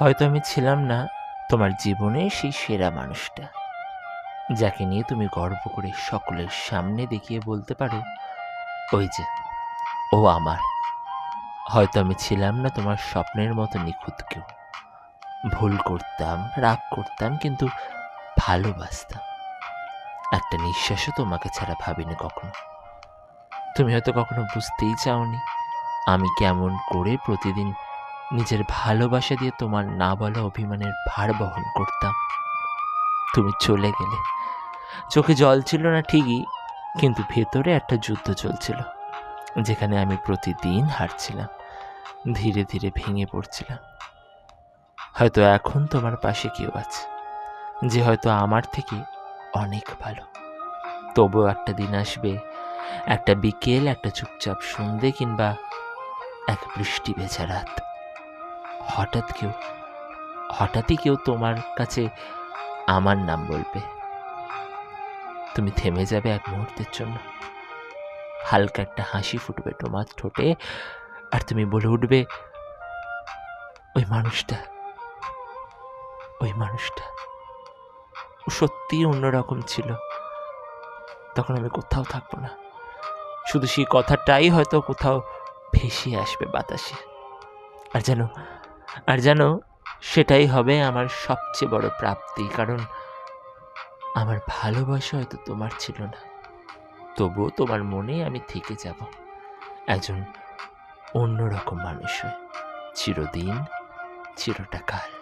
হয়তো আমি ছিলাম না তোমার জীবনে সেই সেরা মানুষটা, যাকে নিয়ে তুমি গর্ব করে সকলের সামনে দেখিয়ে বলতে পারো, ওই যে, ও আমার। হয়তো আমি ছিলাম না তোমার স্বপ্নের মতো নিখুঁত কেউ। ভুল করতাম, রাগ করতাম, কিন্তু ভালোবাসতাম। একটা নিঃশ্বাসও তোমাকে ছাড়া ভাবিনি কখনো। তুমি হয়তো কখনো বুঝতেই চাওনি আমি কেমন করে প্রতিদিন নিজের ভালোবাসা দিয়ে তোমার না বলা অভিমানের ভার বহন করতাম। তুমি চলে গেলে। চোখে জল ছিল না ঠিকই, কিন্তু ভেতরে একটা যুদ্ধ চলছিল, যেখানে আমি প্রতিদিন হারছিলাম ধীরে ধীরে ভেঙে পড়ছিলাম। হয়তো এখন তোমার পাশে কেউ আছে, যে হয়তো আমার থেকে অনেক ভালো। তবুও একটা দিন আসবে, একটা বিকেল, একটা চুপচাপ সন্ধে কিংবা এক বৃষ্টি ভেজা রাত। হঠাৎ কেউ, হঠাৎই কেউ তোমার কাছে আমার নাম বলবে। তুমি থেমে যাবে এক মুহূর্তের জন্য। হালকা একটা হাসি ফুটবে তোমার ঠোঁটে আর তুমি বলে উঠবে, ওই মানুষটা ওই মানুষটা ও সত্যিই অন্যরকম ছিল। তখন আমি কোথাও থাকব না। শুধু সেই কথাটাই হয়তো কোথাও ভেসে আসবে বাতাসে। আর যেন আর যেন সেটাই হবে আমার সবচেয়ে বড় প্রাপ্তি, কারণ আমার ভালোবাসা হয়তো তোমার ছিল না। তবুও তোমার মনে আমি থেকে যাব। একজন অন্যরকম মানুষ হয়ে চিরদিন, চিরটা কাল।